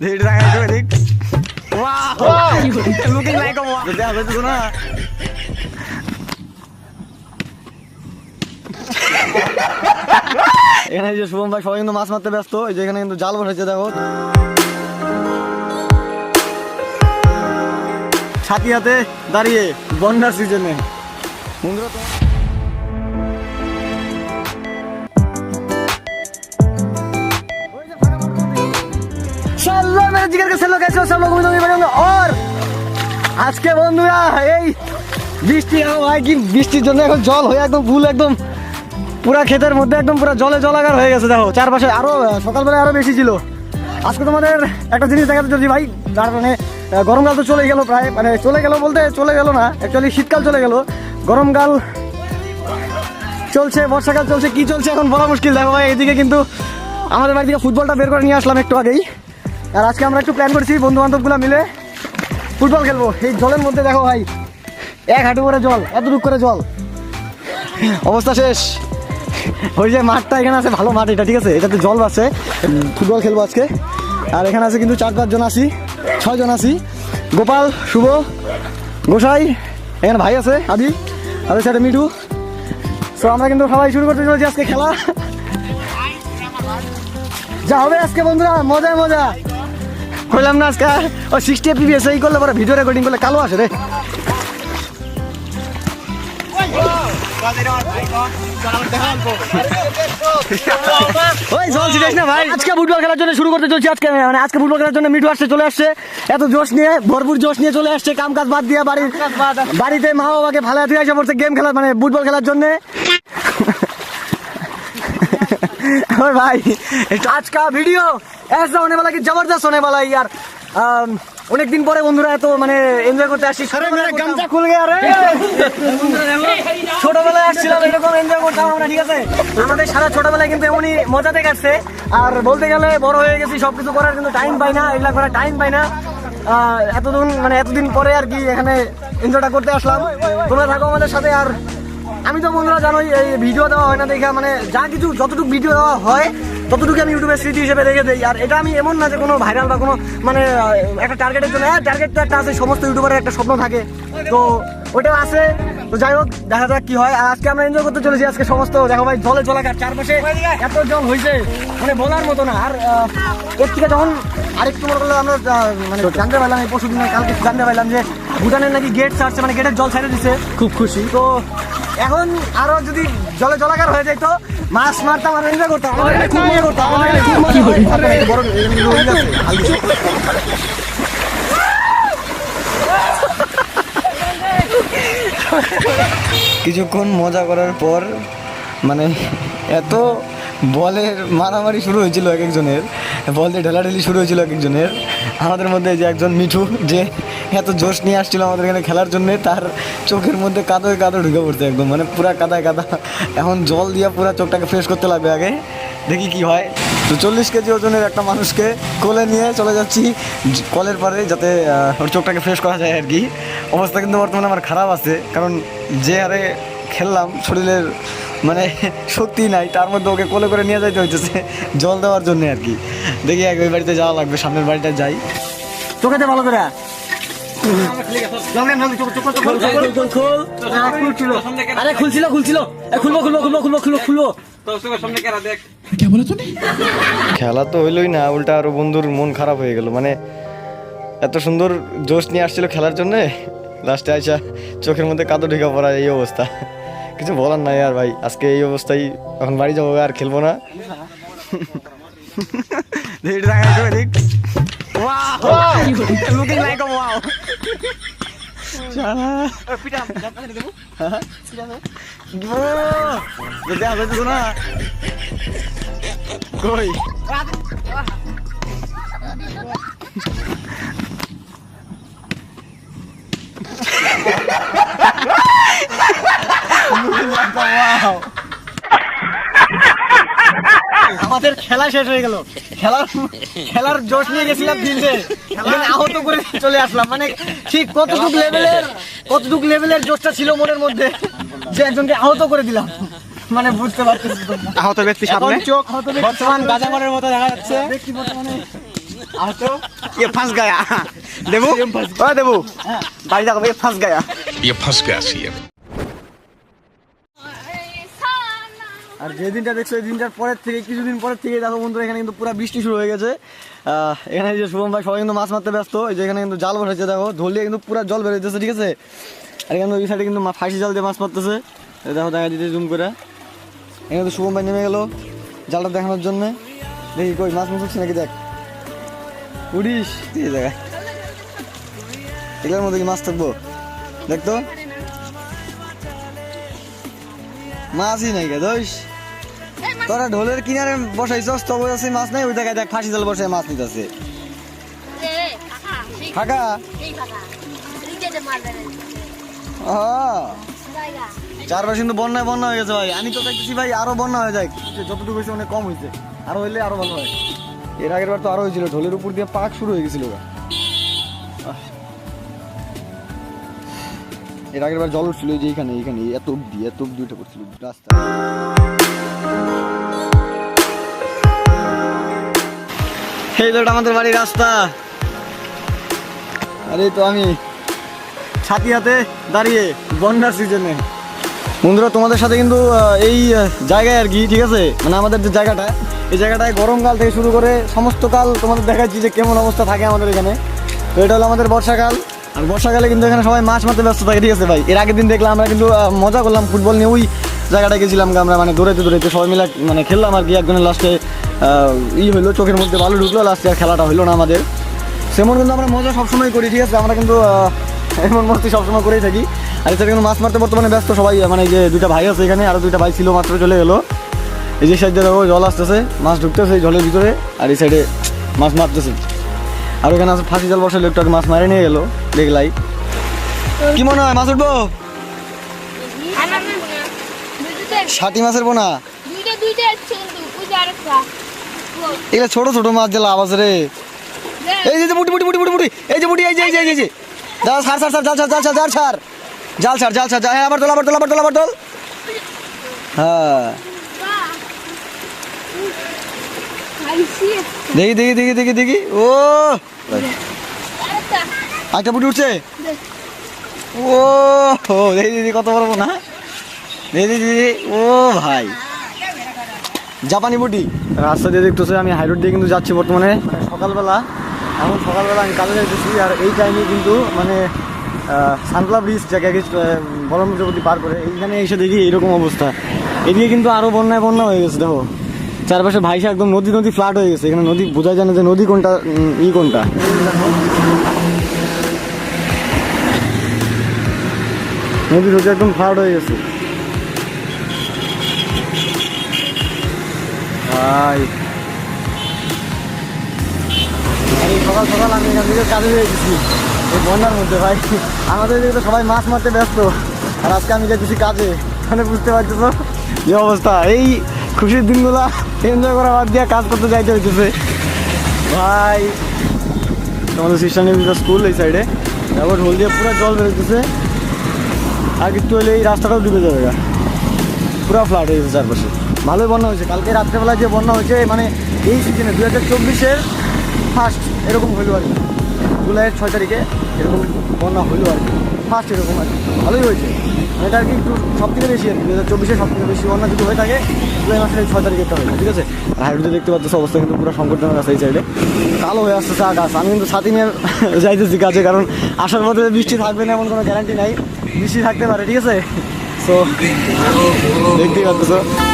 Like আ wow দেখা যাচ্ছে না এখানে যে শুভম ভাই সবাই কিন্তু মাছ মারতে ব্যস্ত এই যে এখানে কিন্তু জাল বসেছে দেখো। ছাতি হাতে দাঁড়িয়ে বন্যার সিজনে বন্ধুরা চলো মেরে জিগার কাছে লোক আছে, সব লোক মিলে और আজকে বন্ধুরা, এই বৃষ্টি হয় কি বৃষ্টির জন্য এখন জল হয়ে একদম ফুল, একদম পুরা ক্ষেতের মধ্যে একদম পুরো জলে জলাকার হয়ে গেছে, দেখো। চারপাশে আরও সকালবেলায় আরও বেশি ছিল। আজকে তোমাদের একটা জিনিস দেখাতে চলছি, ভাই মানে গরমকাল তো চলে গেল প্রায় মানে চলে গেল বলতে চলে গেল না অ্যাকচুয়ালি শীতকাল চলে গেল। গরমকাল চলছে, বর্ষাকাল চলছে, কি চলছে এখন বলা মুশকিল, দেখো ভাই এদিকে কিন্তু আমাদের বাড়ি থেকে ফুটবলটা বের করে নিয়ে আসলাম একটু আগেই। আর আজকে আমরা একটু প্ল্যান করছি বন্ধু বান্ধবগুলো মিলে ফুটবল খেলব। এই জলের মধ্যে দেখো ভাই, এক হাঁটু করে জল এতটুক করে জল। অবস্থা শেষ। ওই যে মাঠটা, এখানে আছে ভালো মাঠ এটা, ঠিক আছে? এটাতে জল আছে ফুটবল খেলব আজকে। আর এখানে আছে কিন্তু চার পাঁচজন আছি ছয়জন আছি। গোপাল, শুভ, গোসাই, এখানে ভাই আছে, আদি, তাদের সাথে মিঠু। তো আমরা কিন্তু সবাই শুরু করতে চলেছি আজকে খেলা। যা হবে আজকে বন্ধুরা মজা মজা। কইলাম না আজকে ও সিক্সটি এপিবিএস এই করলে পরে ভিডিও রেকর্ডিং করলে কালো আসে রে। ওই জল ছিটিস না ভাই। আজকে ফুটবল খেলার জন্য শুরু করতে চলছি আজকে মানে আজকে ফুটবল খেলার জন্য মিঠু আসছে চলে আসছে। এত জোশ নিয়ে ভরপুর জোশ নিয়ে চলে আসছে কাম কাজ বাদ দিয়ে বাড়ির বাড়িতে মা বাবাকে ভালো হাতে এসে পড়ছে গেম খেলা মানে ফুটবল খেলার জন্য। और भाई आज का वीडियो ऐसा होने वाला कि जबरदस्त होने वाला है यार অনেক দিন পরে বন্ধুরা এত মানে এনজয় করতে আসছি গামছা খুল গিয়ে রে ছোটবেলায় আসছিলাম এরকম এনজয় করতাম আমরা ঠিক আছে আমাদের সারা ছোটবেলায় কিন্তু এমনই মজাতে কাটছে আর বলতে গেলে বড় হয়ে গেছি সবকিছু করার কিন্তু টাইম পাই না এগুলা করার টাইম পাই না আহ, এতদিন মানে এতদিন পরে আর কি এখানে এনজয়টা করতে আসলাম তোমরা থাকো আমাদের সাথে আর আমি তো বন্ধুরা জানোই এই ভিডিও দেওয়া হয় না দেখে মানে যা কিছু যতটুকু ভিডিও দেওয়া হয় ততটুকু আমি ইউটিউবের স্মৃতি হিসেবে রেখে দিই। আর এটা আমি এমন না যে কোনো ভাইরাল বা কোনো মানে একটা টার্গেটের জন্য হ্যাঁ টার্গেট তো একটা আছে সমস্ত ইউটিউবারের একটা স্বপ্ন থাকে। তো ওটাও আছে। তো যাই হোক দেখা যাক কি হয়। আর আজকে আমরা এনজয় করতে চলেছি আজকে সমস্ত দেখো ভাই জলে জলাকার চারপাশে এত জল হয়েছে মানে বলার মতো না। আর এর থেকে যখন আরেকটু মনে করলে আমরা মানে জানতে পারলাম এই পরশু দিনে কালকে জানতে পারলাম যে ভুটানের নাকি গেট ছাড়ছে মানে গেটের জল ছেড়ে দিছে। খুব খুশি। তো এখন আরও যদি জলে জলাকার হয়ে যেত মাছ মারতাম আর এনজয় করতাম আমার এখানে খুব মজা করতাম আমার এখানে খুব মজা। কিছুক্ষণ মজা করার পর মানে এত বলের মারামারি শুরু হয়েছিল এক একজনের বল দিয়ে ঢেলাঢেলি শুরু হয়েছিল এক একজনের। আমাদের মধ্যে যে একজন মিঠু যে এত জোশ নিয়ে আসছিল আমাদের এখানে খেলার জন্য, তার চোখের মধ্যে কাদোয় কাদো ঢুকে পড়ছে একদম মানে পুরা কাদায় কাদা। এখন জল দিয়ে পুরা চোখটাকে ফ্রেশ করতে লাগবে আগে, দেখি কি হয়। তো চল্লিশ কেজি ওজনের একটা মানুষকে কোলে নিয়ে চলে যাচ্ছি, কলের পারে যাতে ওর চোখটাকে ফ্রেশ করা যায় আর কি। অবস্থা কিন্তু বর্তমানে আমার খারাপ আছে, কারণ যে হারে খেললাম, শরীরের মানে শক্তি নাই, তার মধ্যে ওকে কোলে করে নিয়ে যাইতে হইতেছে, জল দেওয়ার জন্য আর কি। দেখি এক ওই বাড়িতে যাওয়া লাগবে, সামনের বাড়িটা যাই। চোখেতে ভালো করে আরে খুলছিল খুলছিল। এ, খুলবো খুলবো খুলবো খুলবো খুলবো খুলবো। খেলা তো হইলই না উল্টা আরও বন্ধুর মন খারাপ হয়ে গেল। মানে এত সুন্দর জোশ নিয়ে আসছিল খেলার জন্য লাস্টে আইসা চোখের মধ্যে কাদো ঢেকা পড়া এই অবস্থা। কিছু বলার নাই আর ভাই আজকে এই অবস্থায় এখন বাড়ি যাব আর খেলব না। Wow. wow. I'm looking like a wow. Salah. Eh, pindah, pindah kan kamu? Hah? Pindah kan? Wah. Jadi apa itu sana? Koi. Wow. আমাদের খেলা শেষ হয়ে গেল খেলার খেলার জোশ নিয়ে গেছিলাম ফিল্ডে এখানে আহত করে চলে আসলাম মানে ঠিক কতটুক লেভেলের কতটুক লেভেলের জোশটা ছিল মনের মধ্যে যে একজনকে আহত করে দিলাম মানে বুঝতে পারতেছি তোমরা। আহত ব্যক্তি এখন সামনে চোখ বর্তমান গাজামারের মতো দেখা যাচ্ছে ये फंस गया देबू ओ देबू भाई देखो ये फंस गया ये फंस गया सी আর যে দিনটা দেখছ, এই দিনটার পরের থেকে, কিছুদিন পরের থেকে দেখো বন্ধুরা, এখানে কিন্তু পুরো বৃষ্টি শুরু হয়ে গেছে। এখানে যে শুভম ভাই, সবাই কিন্তু মাছ মারতে ব্যস্ত। এই যে এখানে কিন্তু জাল বসেছে, দেখো। দিয়ে কিন্তু পুরো জল বেরোতেছে ঠিক আছে? আর এখানে ওই সাইডে কিন্তু ফাঁসি জাল দিয়ে মাছ মারতেছে। দেখো, দেখা দিতে জুম করে। এখানে তো শুভম ভাই নেমে গেলো জালটা দেখানোর জন্য। দেখি কই, মাছ মাছ নাকি দেখ। উড়িস। এই জায়গায় এগুলোর মধ্যে কি মাছ থাকব? দেখতো মাছই নাই গে তোরা ঢোলের কিনারে বসাইছস তবে আছে মাছ নাই ওই জায়গায় দেখ ফাঁসি জাল বসে মাছ নিতেছে। ফাঁকা? চারপাশে কিন্তু বন্যায় বন্যা হয়ে গেছে ভাই। আমি তো দেখতেছি ভাই আরও বন্যা হয়ে যায়। যতটুকু হয়েছে অনেক কম হয়েছে। আরও হইলে আরও ভালো হয়। এর আগের বার তো আরও হয়েছিল। ঢোলের উপর দিয়ে পাক শুরু হয়ে গেছিল এর আগের বার জল উঠছিল যে এইখানে এইখানে এত অব্দি এত অব্দি উঠে পড়ছিল। রাস্তা। আমাদের বাড়ির রাস্তা। আরে তো আমি ছাতি হাতে দাঁড়িয়ে বন্যার সিজনে। বন্ধুরা, তোমাদের সাথে কিন্তু এই জায়গায় আর কি, ঠিক আছে? মানে আমাদের যে জায়গাটা, এই জায়গাটায় গরমকাল থেকে শুরু করে সমস্ত কাল তোমাদের দেখাচ্ছি যে কেমন অবস্থা থাকে আমাদের এখানে। তো এটা হলো আমাদের বর্ষাকাল। আর বর্ষাকালে কিন্তু এখানে সবাই মাছ মারতে ব্যস্ত থাকে, ঠিক আছে ভাই? এর আগের দিন দেখলাম আমরা কিন্তু মজা করলাম ফুটবল নিয়ে। ওই জায়গাটায় গেছিলাম আমরা মানে দৌড়াইতে দৌড়াইতে সবাই মিলে মানে খেললাম আর কি। একজনের লাস্টে ই হইল, চোখের মধ্যে ভালো ঢুকলো লাস্টে আর খেলাটা হইল না আমাদের। সেমন কিন্তু আমরা মজা সবসময় করি, ঠিক আছে? আমরা কিন্তু এমন মস্তি সবসময় করেই থাকি। আর এছাড়া কিন্তু মাছ মারতে বর্তমানে ব্যস্ত সবাই মানে যে দুইটা ভাই আছে এখানে আরও দুইটা ভাই ছিল, মাত্র চলে গেলো এই যে সাইডে দেখো, জল আসতেছে, মাছ ঢুকতেছে জলের ভিতরে, আর এই সাইডে মাছ মারতেছে। আর ওখানে আছে ফাঁসি জল বসালে একটু মাছ মারে নিয়ে গেলো, দেখলাই। কি মনে হয়, মাছ উঠবো? ষাটি মাছের বোনা? এগুলো ছোট ছোট মাছ যে লাভ আছে রে। এই যে বুটি বুটি বুটি বুটি বুটি। এই যে বুটি এই যে এই যে এই যে, জাল ছাড় ছাড় ছাড় জাল ছাড় জাল ছাড় জাল ছাড় জাল ছাড় জাল ছাড় হ্যাঁ আবার তোল আবার তোল আবার তোল আবার তোল। হ্যাঁ। দেখি দেখি দেখি দেখি দেখি। ও। আরেকটা। বুটি উঠছে? ও দেখি দিদি কত বড় না দেখি ও ভাই। জাপানি বুটি। রাস্তা দিয়ে দেখতেছে, আমি হাইরোড দিয়ে কিন্তু যাচ্ছি বর্তমানে। মানে সকালবেলা, এখন সকালবেলা আমি কাজে যাইতেছি, আর এই টাইমে কিন্তু মানে সানপ্লা ব্রিজ জায়গায় বলমচপতি পার করে, এইখানে এসে দেখি এরকম অবস্থা। এদিকে কিন্তু আরও বন্যায় বন্যা হয়ে গেছে, দেখো। চারপাশে ভাইসা একদম নদী নদী ফ্লাট হয়ে গেছে। এখানে নদী বোঝা যায় না যে নদী কোনটা ই কোনটা। নদী নদী একদম ফ্লাট হয়ে গেছে। ভাই। আর সকাল সকাল আমি এখান থেকে কাজে যাইতেছি এই বন্যার মধ্যে, ভাই। আমাদের এদিকে তো সবাই মাছ মারতে ব্যস্ত। আর আজকে আমি যাইতেছি কাজে। মানে বুঝতে পারতেছো যে অবস্থা। এই খুশির দিনগুলা এনজয় করা বাদ দিয়ে কাজ করতে যাইতে হইতেছে। ভাই, তোমাদের সিস্টার স্কুল এই সাইডে তারপর ঢোল দিয়ে পুরো জল বেরোতেছে আর একটু হলে এই রাস্তাটাও ডুবে যাবে পুরো ফ্লাট হয়ে গেছে চারপাশে। ভালোই বন্যা হয়েছে। কালকে রাত্রেবেলা যে বন্যা হয়েছে মানে এই সিজনে দু হাজার চব্বিশের ফার্স্ট এরকম হইল আর কি। জুলাইয়ের ছয় তারিখে এরকম বন্যা হইল আর কি। ফার্স্ট এরকম আর কি। ভালোই হয়েছে। মানে এটা আর কি একটু সব থেকে বেশি আর কি। দু হাজার চব্বিশে সব থেকে বেশি বন্যা যদি হয়ে থাকে, জুলাই মাসের ছয় তারিখে একটা হয়েছে ঠিক আছে? আর হাইরোডে দেখতে পাচ্ছ অবস্থা কিন্তু পুরো সংকটজনক আছে এই সাইডে কালো হয়ে আসতেছে আকাশ। আমি কিন্তু সাথে নিয়ে যাইতেছি কাজে, কারণ আসার পথে বৃষ্টি থাকবে না এমন কোনো গ্যারান্টি নাই। বৃষ্টি থাকতে পারে, ঠিক আছে? দেখতেই পাচ্ছ